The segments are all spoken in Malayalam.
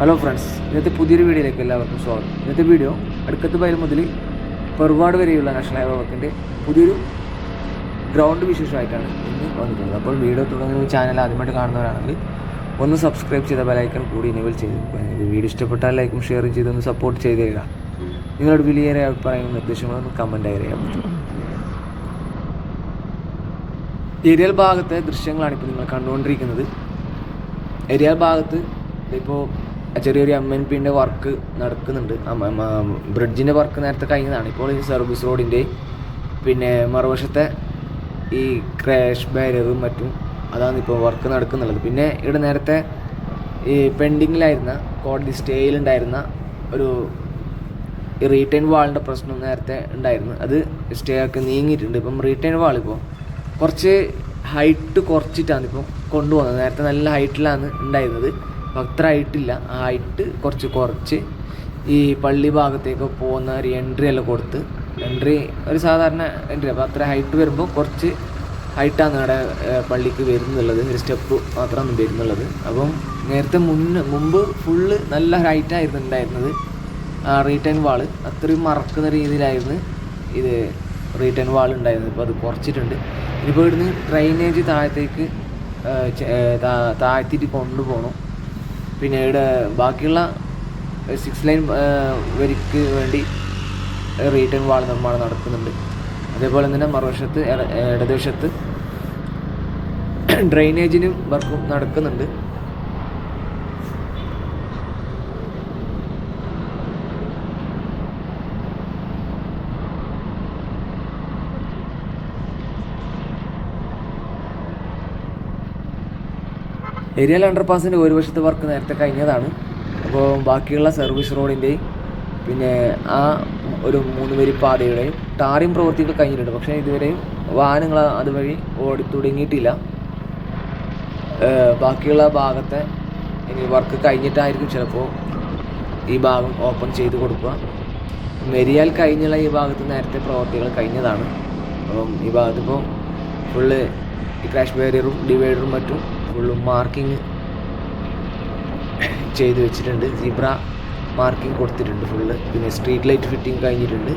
ഹലോ ഫ്രണ്ട്സ് ഇന്നത്തെ പുതിയൊരു വീഡിയോയിലേക്ക് എല്ലാവർക്കും സ്വാഗതം. ഇന്നത്തെ വീഡിയോ അടുക്കത്ത് പയൽ മുതൽ പെർവാട് വരെയുള്ള നാഷണൽ ഹൈവേ വർക്കിന്റെ പുതിയൊരു ഗ്രൗണ്ട് വിശേഷമായിട്ടാണ് ഇന്ന് വന്നിട്ടുള്ളത്. അപ്പോൾ വീഡിയോ തുടങ്ങുന്ന ചാനൽ ആദ്യമായിട്ട് കാണുന്നവരാണെങ്കിൽ ഒന്ന് സബ്സ്ക്രൈബ് ചെയ്ത ബെലൈക്കൺ കൂടി ഇനേബിൾ ചെയ്ത് വീഡിയോ ഇഷ്ടപ്പെട്ടാൽ ലൈക്കും ഷെയറും ചെയ്ത് ഒന്ന് സപ്പോർട്ട് ചെയ്ത് തരിക. നിങ്ങളുടെ വിലയേറെ അഭിപ്രായങ്ങളും നിർദ്ദേശങ്ങളൊന്ന് ആയി അറിയാൻ പറ്റും. ഏരിയൽ ഭാഗത്തെ ദൃശ്യങ്ങളാണ് ഇപ്പോൾ നിങ്ങൾ കണ്ടുകൊണ്ടിരിക്കുന്നത്. ഏരിയൽ ഭാഗത്ത് ഇപ്പോൾ ചെറിയൊരു എം എൻ പിന്റെ വർക്ക് നടക്കുന്നുണ്ട്. ബ്രിഡ്ജിന്റെ വർക്ക് നേരത്തെ കഴിഞ്ഞതാണ്. ഇപ്പോൾ ഈ സർവീസ് റോഡിന്റെ പിന്നെ മറുവശത്തെ ഈ ക്രാഷ് ബാരിയറും മറ്റും അതാണ് ഇപ്പോൾ വർക്ക് നടക്കുന്നുള്ളത്. പിന്നെ ഇവിടെ നേരത്തെ ഈ പെൻഡിങ്ങിലായിരുന്ന കോടതി സ്റ്റേയിലുണ്ടായിരുന്ന ഒരു റീറ്റേൺ വാളിന്റെ പ്രശ്നം നേരത്തെ ഉണ്ടായിരുന്നു. അത് സ്റ്റേ ഒക്കെ നീങ്ങിയിട്ടുണ്ട്. ഇപ്പം റീറ്റേൺ വാൾ ഇപ്പോൾ കുറച്ച് ഹൈറ്റ് കുറച്ചിട്ടാണ് ഇപ്പം കൊണ്ടുപോകുന്നത്. നേരത്തെ നല്ല ഹൈറ്റിലാണ് ഉണ്ടായിരുന്നത്. അപ്പം ആയിട്ട് കുറച്ച് കുറച്ച് ഈ പള്ളി ഭാഗത്തേക്ക് പോകുന്ന ഒരു എൻട്രി എല്ലാം കൊടുത്ത്. എൻട്രി ഒരു സാധാരണ എൻട്രി അപ്പോൾ അത്ര ഹൈറ്റ് വരുമ്പോൾ കുറച്ച് ഹൈറ്റാണ് അവിടെ പള്ളിക്ക് വരുന്നുള്ളത്. ഒരു സ്റ്റെപ്പ് മാത്രമാണ് വരുന്നുള്ളത്. അപ്പം നേരത്തെ മുന്ന് മുമ്പ് ഫുള്ള് നല്ല ഹൈറ്റായിരുന്നു ഉണ്ടായിരുന്നത്. ആ റീട്ടേൺ വാൾ അത്രയും മറക്കുന്ന രീതിയിലായിരുന്നു ഇത് റീട്ടേൺ വാൾ ഉണ്ടായിരുന്നത്. ഇപ്പോൾ അത് കുറച്ചിട്ടുണ്ട്. ഇനിയിപ്പോൾ ഇവിടുന്ന് ഡ്രൈനേജ് താഴത്തേക്ക് താഴ്ത്തിയിട്ട് കൊണ്ടുപോകണം. പിന്നെ ഇവിടെ ബാക്കിയുള്ള സിക്സ് ലൈൻ വരിക്ക് വേണ്ടി റീറ്റേൺ വാൾ നിർമ്മാണം നടക്കുന്നുണ്ട്. അതേപോലെ തന്നെ മറുവശത്ത് ഇട- ഇടതുവശത്ത് ഡ്രെയിനേജിനും വർക്കും നടക്കുന്നുണ്ട്. ഏരിയൽ അണ്ടർപാസിന്റെ ഒരു വശത്തെ വർക്ക് നേരത്തെ കഴിഞ്ഞതാണ്. അപ്പോൾ ബാക്കിയുള്ള സർവീസ് റോഡിന്റെയും പിന്നെ ആ ഒരു മൂന്ന് വരി പാതയുടെയും ടാറിയും പ്രവൃത്തികൾ കഴിഞ്ഞിട്ടുണ്ട്. പക്ഷേ ഇതുവരെയും വാഹനങ്ങൾ അതുവഴി ഓടി തുടങ്ങിയിട്ടില്ല. ബാക്കിയുള്ള ഭാഗത്തെ ഇനി വർക്ക് കഴിഞ്ഞിട്ടായിരിക്കും ചിലപ്പോൾ ഈ ഭാഗം ഓപ്പൺ ചെയ്ത് കൊടുക്കുക. മെരിയാൽ കഴിഞ്ഞുള്ള ഈ ഭാഗത്ത് നേരത്തെ പ്രവർത്തികൾ കഴിഞ്ഞതാണ്. അപ്പം ഈ ഭാഗത്തിപ്പോൾ ഫുള്ള് ഈ ക്രാഷ് ബാരിയറും ഡിവൈഡറും മറ്റും ഫുള്ള് മാർക്കിങ് ചെയ്ത് വെച്ചിട്ടുണ്ട്. സീബ്ര മാർക്കിംഗ് കൊടുത്തിട്ടുണ്ട് ഫുള്ള്. പിന്നെ സ്ട്രീറ്റ് ലൈറ്റ് ഫിറ്റിംഗ് കഴിഞ്ഞിട്ടുണ്ട്.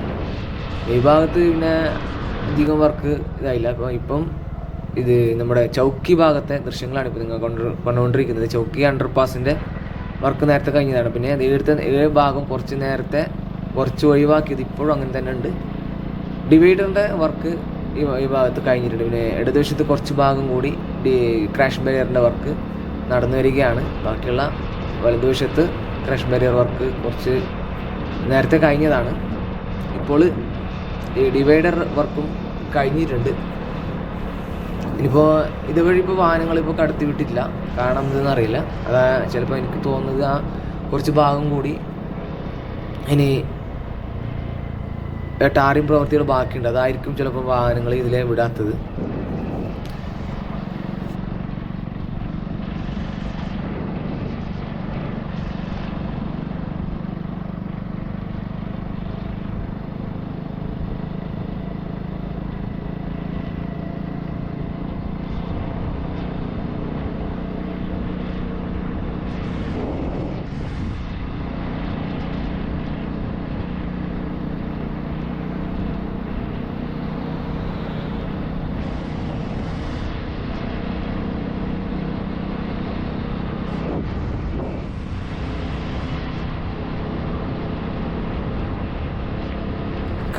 ഈ ഭാഗത്ത് പിന്നെ അധികം വർക്ക് ഇതായില്ല. അപ്പോൾ ഇപ്പം ഇത് നമ്മുടെ ചൗക്കി ഭാഗത്തെ ദൃശ്യങ്ങളാണ് ഇപ്പോൾ നിങ്ങൾ കൊണ്ട് കൊണ്ടുകൊണ്ടിരിക്കുന്നത് ചൗക്കി അണ്ടർപാസിന്റെ വർക്ക് നേരത്തെ കഴിഞ്ഞതാണ്. പിന്നെ നേരത്തെ ഏഴ് ഭാഗം കുറച്ച് നേരത്തെ കുറച്ച് ഒഴിവാക്കിയത് ഇപ്പോഴും അങ്ങനെ തന്നെ ഉണ്ട്. ഡിവൈഡറിന്റെ വർക്ക് ഈ ഭാഗത്ത് കഴിഞ്ഞിട്ടുണ്ട്. പിന്നെ ഇടതുവശത്ത് കുറച്ച് ഭാഗം കൂടി ക്രാഷ് ബാരിയറിന്റെ വർക്ക് നടന്നു വരികയാണ്. ബാക്കിയുള്ള വലതുവശത്ത് ക്രാഷ് ബാരിയർ വർക്ക് കുറച്ച് നേരത്തെ കഴിഞ്ഞതാണ്. ഇപ്പോൾ ഡിവൈഡർ വർക്കും കഴിഞ്ഞിട്ടുണ്ട്. ഇനിയിപ്പോൾ ഇതുവഴി ഇപ്പോൾ വാഹനങ്ങൾ ഇപ്പോൾ കടത്തി വിട്ടിട്ടില്ല. കാരണം എന്തെന്ന് അറിയില്ല. അതാ ചിലപ്പോൾ എനിക്ക് തോന്നുന്നത് ആ കുറച്ച് ഭാഗം കൂടി ഇനി ടാറിങ് പ്രവൃത്തികൾ ബാക്കിയുണ്ട്. അതായിരിക്കും ചിലപ്പോൾ വാഹനങ്ങൾ ഇതിലെ വിടാത്തത്.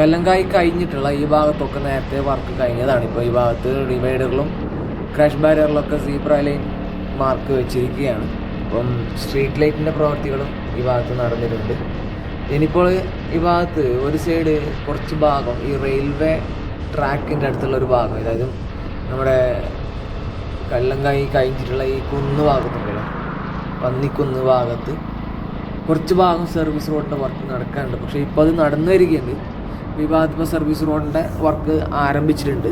കല്ലങ്കായി കഴിഞ്ഞിട്ടുള്ള ഈ ഭാഗത്തൊക്കെ നേരത്തെ വർക്ക് കഴിഞ്ഞതാണ്. ഇപ്പോൾ ഈ ഭാഗത്ത് ഡിവൈഡറിലും ക്രാഷ് ബാരിയറിലൊക്കെ സീബ്ര ലൈൻ മാർക്ക് വെച്ചിരിക്കുകയാണ്. അപ്പം സ്ട്രീറ്റ് ലൈറ്റിന്റെ പ്രവർത്തികളും ഈ ഭാഗത്ത് നടന്നിട്ടുണ്ട്. ഇനിയിപ്പോൾ ഈ ഭാഗത്ത് ഒരു സൈഡ് കുറച്ച് ഭാഗം ഈ റെയിൽവേ ട്രാക്കിന്റെ അടുത്തുള്ള ഒരു ഭാഗം അതായത് നമ്മുടെ കല്ലങ്കായി കഴിഞ്ഞിട്ടുള്ള ഈ കുന്ന് ഭാഗത്തുണ്ടല്ലോ പന്നിക്കുന്ന് ഭാഗത്ത് കുറച്ച് ഭാഗം സർവീസ് റോഡിന്റെ വർക്ക് നടക്കാനുണ്ട്. പക്ഷേ ഇപ്പോൾ അത് നടന്നു വരികയുണ്ട്. ഭാഗത്ത് സർവീസ് റോഡിന്റെ വർക്ക് ആരംഭിച്ചിട്ടുണ്ട്.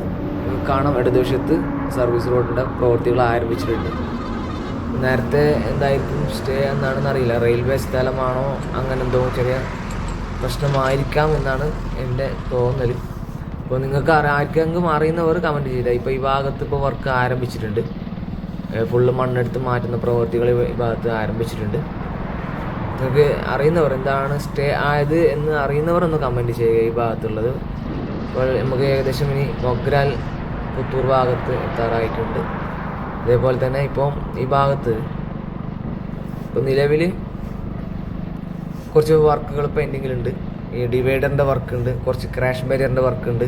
കാണാം ഇടതുവശത്ത് സർവീസ് റോഡിന്റെ പ്രവൃത്തികൾ ആരംഭിച്ചിട്ടുണ്ട്. നേരത്തെ എന്തായിരിക്കും സ്റ്റേ എന്നാണെന്ന് അറിയില്ല. റെയിൽവേ സ്ഥലമാണോ അങ്ങനെ എന്തോ ചെറിയ പ്രശ്നമായിരിക്കാം എന്നാണ് എന്റെ തോന്നൽ അപ്പോൾ നിങ്ങൾക്ക് ആർക്കെങ്കിലും അറിയുന്നവർ കമന്റ് ചെയ്താൽ ഇപ്പോൾ ഈ ഭാഗത്ത് ഇപ്പോൾ വർക്ക് ആരംഭിച്ചിട്ടുണ്ട്. ഫുള്ള് മണ്ണെടുത്ത് മാറ്റുന്ന പ്രവൃത്തികൾ ഈ ഭാഗത്ത് ആരംഭിച്ചിട്ടുണ്ട്. നിങ്ങൾക്ക് അറിയുന്നവർ എന്താണ് സ്റ്റേ ആയത് എന്ന് അറിയുന്നവർ ഒന്ന് കമന്റ് ചെയ്യുക ഈ ഭാഗത്തുള്ളത്. അപ്പോൾ നമുക്ക് ഏകദേശം ഇനി മൊഗ്രാൽ പുത്തൂർ ഭാഗത്ത് എത്താറായിട്ടുണ്ട്. അതേപോലെ തന്നെ ഇപ്പം ഈ ഭാഗത്ത് ഇപ്പം നിലവിൽ കുറച്ച് വർക്കുകൾ പെൻഡിങ്ങിലുണ്ട്. ഈ ഡിവൈഡറിന്റെ വർക്ക് ഉണ്ട് കുറച്ച് ക്രാഷ് ബാരിയറിന്റെ വർക്ക് ഉണ്ട്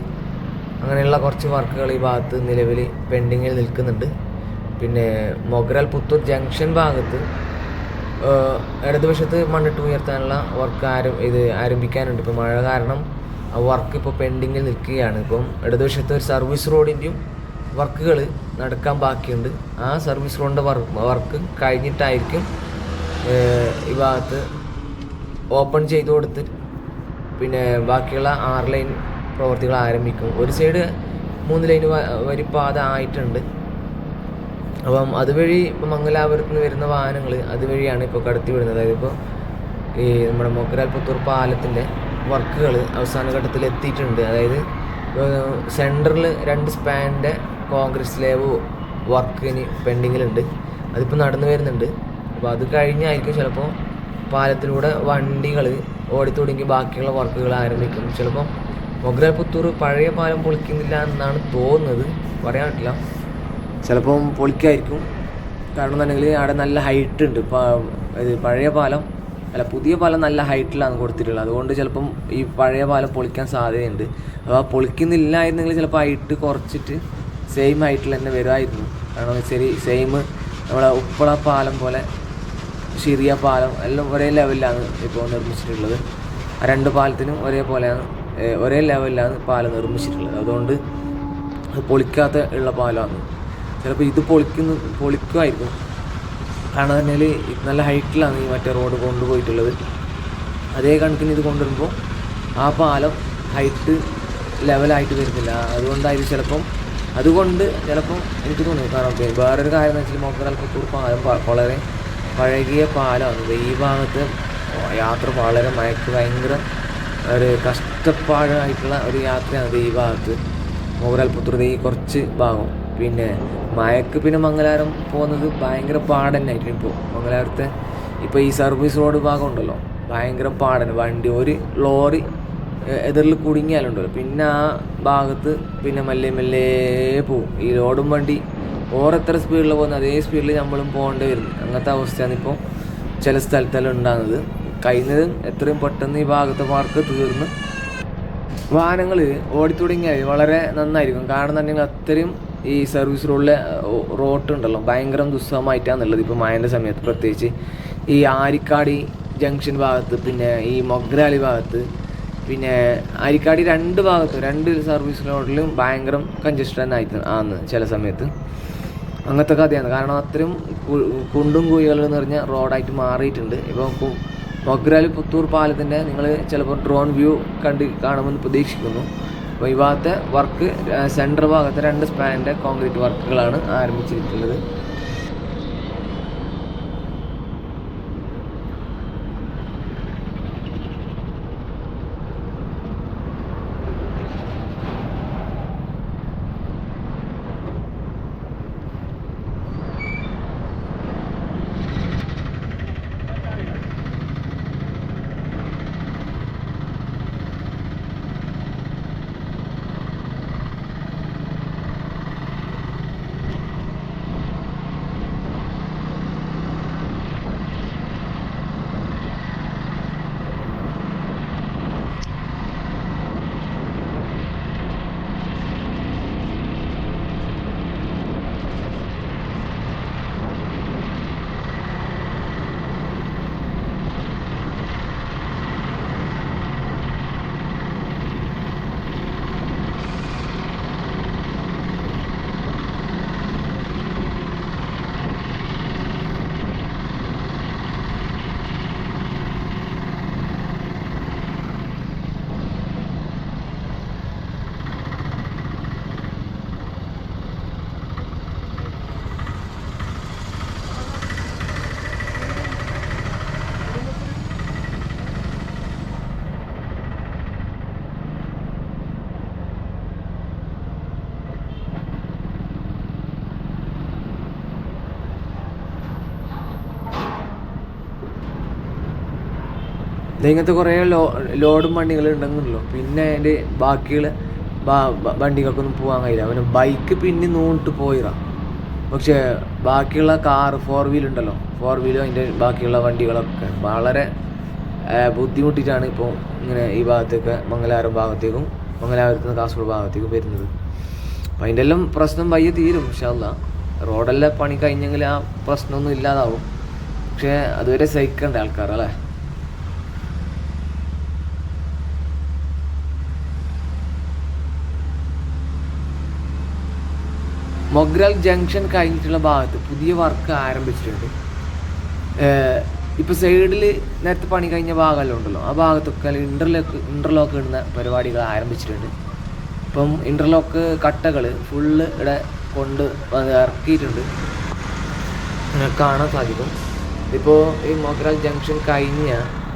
അങ്ങനെയുള്ള കുറച്ച് വർക്കുകൾ ഈ ഭാഗത്ത് നിലവിൽ പെൻഡിങ്ങിൽ നിൽക്കുന്നുണ്ട്. പിന്നെ മൊഗ്രാൽ പുത്തൂർ ജംഗ്ഷൻ ഭാഗത്ത് ഇടതുവശത്ത് മണ്ണിട്ട് ഉയർത്താനുള്ള വർക്ക് ആരും ഇത് ആരംഭിക്കാനുണ്ട്. ഇപ്പോൾ മഴ കാരണം ആ വർക്ക് ഇപ്പോൾ പെൻഡിങ്ങിൽ നിൽക്കുകയാണ്. ഇപ്പം ഇടതുവശത്ത് ഒരു സർവീസ് റോഡിന്റെയും വർക്കുകൾ നടക്കാൻ ബാക്കിയുണ്ട്. ആ സർവീസ് റോഡിന്റെ വർക്ക് കഴിഞ്ഞിട്ടായിരിക്കും ഈ ഭാഗത്ത് ഓപ്പൺ ചെയ്ത് കൊടുത്ത് പിന്നെ ബാക്കിയുള്ള ആറ് ലൈൻ പ്രവർത്തികൾ ആരംഭിക്കും. ഒരു സൈഡ് മൂന്ന് ലൈൻ വരിപ്പാത ആയിട്ടുണ്ട്. അപ്പം അതുവഴി ഇപ്പം മംഗലാപുരത്ത് നിന്ന് വരുന്ന വാഹനങ്ങൾ അതുവഴിയാണ് ഇപ്പോൾ കടത്തി വിടുന്നത്. അതായത് ഇപ്പോൾ ഈ നമ്മുടെ മൊക്കരാൽ പുത്തൂർ പാലത്തിന്റെ വർക്കുകൾ അവസാന ഘട്ടത്തിൽ എത്തിയിട്ടുണ്ട്. അതായത് സെന്ററിൽ രണ്ട് സ്പാനിന്റെ കോൺക്രീറ്റ് സ്ലേവ് വർക്ക് ഇനി പെൻഡിങ്ങിലുണ്ട്. അതിപ്പോൾ നടന്നു വരുന്നുണ്ട്. അപ്പോൾ അത് കഴിഞ്ഞായിരിക്കും ചിലപ്പോൾ പാലത്തിലൂടെ വണ്ടികൾ ഓടിത്തുടങ്ങി ബാക്കിയുള്ള വർക്കുകൾ ആരംഭിക്കും. ചിലപ്പോൾ മൊഗ്രാൽ പുത്തൂർ പഴയ പാലം പൊളിക്കുന്നില്ല എന്നാണ് തോന്നുന്നത്. പറയാൻ പറ്റില്ല. ചിലപ്പം പൊളിക്കായിരിക്കും. കാരണം എന്നുണ്ടെങ്കിൽ അവിടെ നല്ല ഹൈറ്റ് ഉണ്ട്. ഇപ്പം ഇത് പഴയ പാലം അല്ല പുതിയ പാലം നല്ല ഹൈറ്റിലാണ് കൊടുത്തിട്ടുള്ളത്. അതുകൊണ്ട് ചിലപ്പം ഈ പഴയ പാലം പൊളിക്കാൻ സാധ്യതയുണ്ട്. അപ്പോൾ ആ പൊളിക്കുന്നില്ലായിരുന്നെങ്കിൽ ചിലപ്പോൾ ഹൈറ്റ് കുറച്ചിട്ട് സെയിം ഹൈറ്റിൽ തന്നെ വരുമായിരുന്നു. കാരണം ശരി സെയിം നമ്മളെ ഉപ്പള പാലം പോലെ ഷിറിയ പാലം എല്ലാം ഒരേ ലെവലിലാണ് ഇപ്പോൾ നിർമ്മിച്ചിട്ടുള്ളത്. ആ രണ്ട് പാലത്തിനും ഒരേപോലെയാണ് ഒരേ ലെവലിലാണ് പാലം നിർമ്മിച്ചിട്ടുള്ളത്. അതുകൊണ്ട് അത് പൊളിക്കാത്ത ഉള്ള പാലമാണ്. ചിലപ്പോൾ ഇത് പൊളിക്കുന്ന പൊളിക്കുമായിരിക്കും കാരണം പറഞ്ഞാൽ നല്ല ഹൈറ്റിലാണ് ഈ മറ്റേ റോഡ് കൊണ്ടുപോയിട്ടുള്ളത്. അതേ കണക്കിന് ഇത് കൊണ്ടുവരുമ്പോൾ ആ പാലം ഹൈറ്റ് ലെവലായിട്ട് വരുന്നില്ല. അതുകൊണ്ടായിരിക്കും ചിലപ്പം അതുകൊണ്ട് ചിലപ്പം എനിക്ക് തോന്നുന്നു കാരണം വേറൊരു കാര്യം എന്ന് വെച്ചാൽ മൊക്കനാൽ പുത്തൂർ പാലം വളരെ പഴകിയ പാലമാണ് ഈ ഭാഗത്ത് യാത്ര വളരെ മയക്ക് ഭയങ്കര ഒരു കഷ്ടപ്പാടായിട്ടുള്ള ഒരു യാത്രയാണ് ഈ ഭാഗത്ത്. മോഹൻലാൽ ഈ കുറച്ച് ഭാഗം. പിന്നെ മഴക്ക് പിന്നെ മംഗലാരം പോകുന്നത് ഭയങ്കര പാടന്നായിട്ട് ഇപ്പോൾ മംഗലാരത്തെ ഇപ്പോൾ ഈ സർവീസ് റോഡ് ഭാഗം ഉണ്ടല്ലോ. ഭയങ്കര പാടന് വണ്ടി ഒരു ലോറി എതിരിൽ കുടുങ്ങിയാലുണ്ടല്ലോ. പിന്നെ ആ ഭാഗത്ത് പിന്നെ മെല്ലെ മെല്ലെ പോവും. ഈ റോഡും വണ്ടി ഓർ സ്പീഡിൽ പോകുന്ന അതേ സ്പീഡിൽ നമ്മളും പോകേണ്ടി വരുന്നു അങ്ങനത്തെ അവസ്ഥയാണ് ഇപ്പോൾ ചില സ്ഥലത്തെല്ലാം ഉണ്ടാകുന്നത്. കഴിഞ്ഞതും എത്രയും പെട്ടെന്ന് ഈ ഭാഗത്തെ മാർക്ക് തീർന്ന് വാഹനങ്ങൾ ഓടിത്തുടങ്ങിയാൽ വളരെ നന്നായിരിക്കും. കാരണം തന്നെ അത്രയും ഈ സർവീസ് റോഡിലെ റോട്ട് ഉണ്ടല്ലോ. ഭയങ്കര ദുസ്സഹമായിട്ടാണുള്ളത്. ഇപ്പോൾ മഴന്റെ സമയത്ത് പ്രത്യേകിച്ച് ഈ ആരിക്കാടി ജംഗ്ഷൻ ഭാഗത്ത് പിന്നെ ഈ മൊഗ്രാലി ഭാഗത്ത് പിന്നെ ആരിക്കാടി രണ്ട് ഭാഗത്തും രണ്ട് സർവീസ് റോഡിലും ഭയങ്കര കൺജസ്റ്റൻ ആയി ആണ് ചില സമയത്ത്. അങ്ങനത്തെ കഥയാണ്. കാരണം അത്രയും കുണ്ടും കുഴികളും നിറഞ്ഞ റോഡായിട്ട് മാറിയിട്ടുണ്ട്. ഇപ്പോൾ മൊഗ്രാലി പുത്തൂർ പാലത്തിന്റെ നിങ്ങൾ ചിലപ്പോൾ ഡ്രോൺ വ്യൂ കണ്ട് കാണുമെന്ന് പ്രതീക്ഷിക്കുന്നു. അപ്പോൾ ഈ ഭാഗത്തെ വർക്ക് സെന്റർ ഭാഗത്തെ രണ്ട് സ്പാനിന്റെ കോൺക്രീറ്റ് വർക്കുകളാണ് ആരംഭിച്ചിട്ടുള്ളത് ഇങ്ങനത്തെ കുറേ ലോ ലോഡും വണ്ടികൾ ഉണ്ടെന്നുള്ളൂ പിന്നെ അതിന്റെ ബാക്കിയുള്ള വണ്ടികൾക്കൊന്നും പോകാൻ കഴിയില്ല. അവന് ബൈക്ക് പിന്നെ നൂട്ട് പോയിറ. പക്ഷേ ബാക്കിയുള്ള കാർ ഫോർ വീൽ ഉണ്ടല്ലോ. ഫോർ വീലും അതിന്റെ ബാക്കിയുള്ള വണ്ടികളൊക്കെ. വളരെ ബുദ്ധിമുട്ടിയിട്ടാണ് ഇപ്പോൾ ഇങ്ങനെ ഈ ഭാഗത്തേക്ക് മംഗലാപുരം ഭാഗത്തേക്കും മംഗലാപുരത്ത് നിന്ന് കാസർഗോഡ് ഭാഗത്തേക്കും വരുന്നത്. അപ്പം അതിന്റെ എല്ലാം പ്രശ്നം വയ്യ തീരും അല്ല. റോഡെല്ലാം പണി കഴിഞ്ഞെങ്കിൽ ആ പ്രശ്നമൊന്നും ഇല്ലാതാവും. പക്ഷേ അതുവരെ സഹിക്കണ്ടേ ആൾക്കാർ അല്ലേ മൊഗ്രാൽ ജംഗ്ഷൻ കഴിഞ്ഞിട്ടുള്ള ഭാഗത്ത് പുതിയ വർക്ക് ആരംഭിച്ചിട്ടുണ്ട്. ഇപ്പോൾ സൈഡിൽ നേരത്തെ പണി കഴിഞ്ഞ ഭാഗമെല്ലാം ഉണ്ടല്ലോ. ആ ഭാഗത്തൊക്കെ ഇന്റർലോക്ക് ഇന്റർലോക്ക് ഇടുന്ന പരിപാടികൾ ആരംഭിച്ചിട്ടുണ്ട്. ഇപ്പം ഇന്റർലോക്ക് കട്ടകൾ ഫുള്ള് ഇവിടെ കൊണ്ട് ഇറക്കിയിട്ടുണ്ട്. കാണാൻ സാധിക്കും. ഇപ്പോൾ ഈ മോഗ്രാൽ ജംഗ്ഷൻ കഴിഞ്ഞ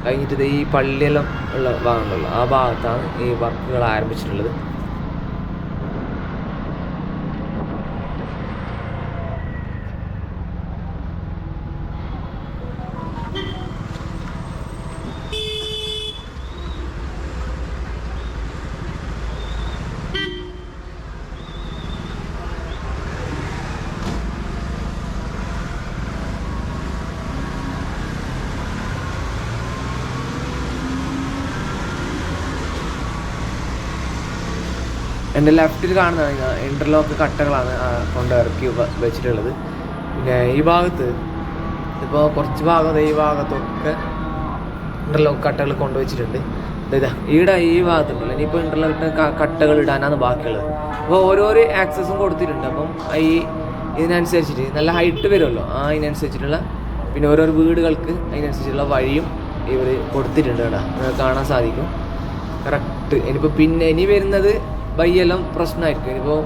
കഴിഞ്ഞിട്ട് ഈ പള്ളിയെല്ലാം ഉള്ള ഭാഗമുണ്ടല്ലോ ആ ഭാഗത്താണ് ഈ വർക്കുകൾ ആരംഭിച്ചിട്ടുള്ളത്. എന്റെ ലെഫ്റ്റിൽ കാണുന്നതാണ് ഇന്റർലോക്ക് കട്ടകളാണ് കൊണ്ട് ഇറക്കി വെച്ചിട്ടുള്ളത്. പിന്നെ ഈ ഭാഗത്ത് ഇപ്പോൾ കുറച്ച് ഭാഗം ഈ ഭാഗത്തൊക്കെ ഇന്റർലോക്ക് കട്ടകൾ കൊണ്ടുവച്ചിട്ടുണ്ട് ഇതാ ഈടെ ഈ ഭാഗത്തുണ്ടല്ലോ. ഇനിയിപ്പോൾ ഇന്റർലോക്ക് കട്ടകൾ ഇടാനാണ് ബാക്കിയുള്ളത്. അപ്പോൾ ഓരോരോ ആക്സസും കൊടുത്തിട്ടുണ്ട്. അപ്പം ഈ ഇതിനനുസരിച്ചിട്ട് നല്ല ഹൈറ്റ് വരുമല്ലോ. ആ അതിനനുസരിച്ചിട്ടുള്ള പിന്നെ ഓരോരോ വീടുകൾക്ക് അതിനനുസരിച്ചുള്ള വഴിയും ഇവർ കൊടുത്തിട്ടുണ്ട് കേട്ടോ. കാണാൻ സാധിക്കും. കറക്റ്റ് ഇനിയിപ്പോൾ പിന്നെ ഇനി വരുന്നത് വയ്യെല്ലാം പ്രശ്നമായിരിക്കും. ഇപ്പോൾ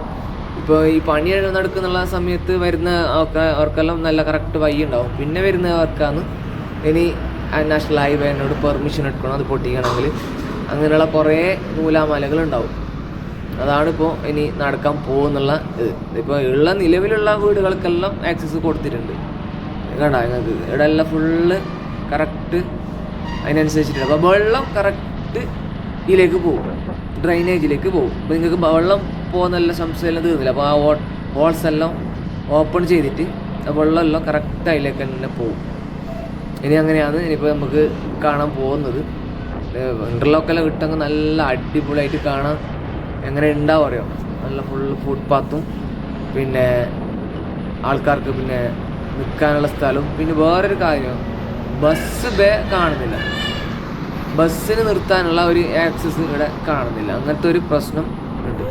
ഇപ്പോൾ ഈ പണി നടക്കുന്നുള്ള സമയത്ത് വരുന്ന ആൾക്കാർ അവർക്കെല്ലാം നല്ല കറക്റ്റ് വൈ ഉണ്ടാവും. പിന്നെ വരുന്നവർക്കാണ് ഇനി നാഷണൽ ഹൈവേനോട് പെർമിഷൻ എടുക്കണം അത് പൊട്ടിക്കണമെങ്കിൽ അങ്ങനെയുള്ള കുറേ നൂലാമാലകളുണ്ടാവും അതാണ് ഇപ്പോൾ ഇനി നടക്കാൻ പോകുന്നുള്ള ഇത്. ഇപ്പോൾ ഉള്ള നിലവിലുള്ള വീടുകൾക്കെല്ലാം ആക്സസ് കൊടുത്തിട്ടുണ്ട്. കണ്ട? നിങ്ങൾക്ക് ഇവിടെ എല്ലാം ഫുള്ള് കറക്റ്റ് അതിനനുസരിച്ചിട്ടുണ്ട്. അപ്പോൾ വെള്ളം കറക്റ്റ് ഇതിലേക്ക് പോകും. ഡ്രൈനേജിലേക്ക് പോകും. അപ്പോൾ നിങ്ങൾക്ക് വെള്ളം പോകുന്ന സംശയമെല്ലാം തീർന്നില്ല. അപ്പോൾ ആ ഹോൾസ് എല്ലാം ഓപ്പൺ ചെയ്തിട്ട് വെള്ളമെല്ലാം കറക്റ്റ് അതിലേക്ക് തന്നെ പോകും. ഇനി അങ്ങനെയാണ് ഇനിയിപ്പോൾ നമുക്ക് കാണാൻ പോകുന്നത്. ഇന്റർലോക്കെല്ലാം കിട്ടുമെങ്കിൽ നല്ല അടിപൊളിയായിട്ട് കാണാൻ എങ്ങനെ ഉണ്ടാവും അറിയാം? നല്ല ഫുള്ള് ഫുട്പാത്തും പിന്നെ ആൾക്കാർക്ക് പിന്നെ നിൽക്കാനുള്ള സ്ഥലവും. പിന്നെ വേറൊരു കാര്യം ബസ് ബേ കാണുന്നില്ല. ബസ്സിന് നിർത്താനുള്ള ഒരു ആക്സസ് ഇവിടെ കാണുന്നില്ല. അങ്ങനത്തെ ഒരു പ്രശ്നം ഉണ്ട്.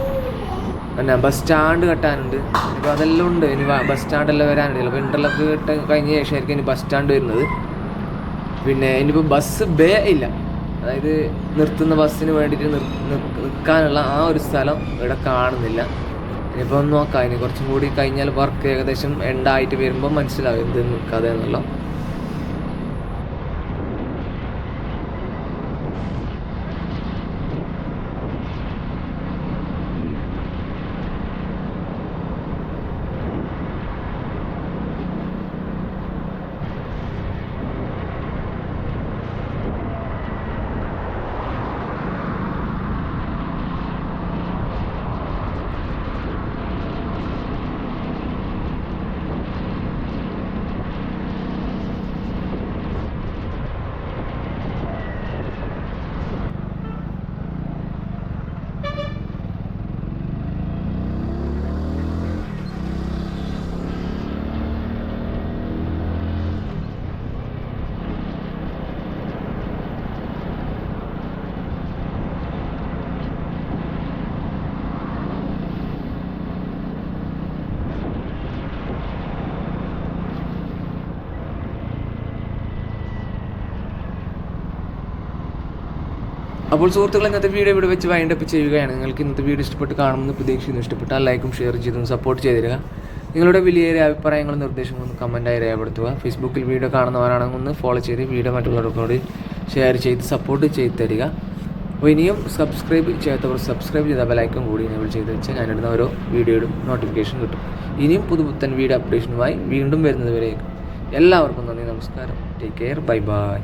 പിന്നെ ബസ് സ്റ്റാൻഡ് കെട്ടാനുണ്ട്. ഇപ്പോൾ അതെല്ലാം ഉണ്ട്. ഇനി ബസ് സ്റ്റാൻഡെല്ലാം വരാനുണ്ട് അപ്പോൾ ഇന്റർലോക്ക് കിട്ട കഴിഞ്ഞ ശേഷമായിരിക്കും ഇനി ബസ് സ്റ്റാൻഡ് വരുന്നത്. പിന്നെ ഇനിയിപ്പോൾ ബസ് ബേ ഇല്ല. അതായത് നിർത്തുന്ന ബസ്സിന് വേണ്ടിയിട്ട് നിൽക്കാനുള്ള ആ ഒരു സ്ഥലം ഇവിടെ കാണുന്നില്ല. ഇനിയിപ്പോൾ ഒന്ന് നോക്കാം. ഇനി കുറച്ചും കൂടി കഴിഞ്ഞാൽ വർക്ക് ഏകദേശം എൻഡായിട്ട് വരുമ്പോൾ മനസ്സിലാവും എന്ത് നിൽക്കാതെ എന്നുള്ള അപ്പോൾ സുഹൃത്തുക്കൾ ഇന്നത്തെ വീഡിയോ ഇവിടെ വെച്ച് വൈൻഡ് അപ്പ് ചെയ്യുകയാണ്. നിങ്ങൾക്ക് ഇന്നത്തെ വീഡിയോ ഇഷ്ടപ്പെട്ട് കാണുമെന്ന് പ്രതീക്ഷിക്കുന്നു. ഇഷ്ടപ്പെട്ടാൽ ലൈക്കും ഷെയർ ചെയ്തും സപ്പോർട്ട് ചെയ്തിരുക നിങ്ങളുടെ വിലയേറിയ അഭിപ്രായങ്ങളും നിർദ്ദേശങ്ങളും ഒന്ന് കമന്റായി രേഖപ്പെടുത്തുക. ഫേസ്ബുക്കിൽ വീഡിയോ കാണുന്നവരാണെങ്കിൽ ഒന്ന് ഫോളോ ചെയ്ത് വീഡിയോ മറ്റുള്ളവർക്കോട് ഷെയർ ചെയ്ത് സപ്പോർട്ട് ചെയ്ത് തരിക. അപ്പോൾ ഇനിയും സബ്സ്ക്രൈബ് ചെയ്യാത്തവർ സബ്സ്ക്രൈബ് ചെയ്ത ബെലൈക്കും കൂടി എനേബിൾ ചെയ്ത് വെച്ചാൽ ഞാനിടുന്ന ഓരോ വീഡിയോയുടെ നോട്ടിഫിക്കേഷൻ കിട്ടും. ഇനിയും പുതുപുത്തൻ വീഡിയോ അപ്ഡേഷനുമായി വീണ്ടും വരുന്നതുവരെ എല്ലാവർക്കും നന്ദി നമസ്കാരം. Take care bye bye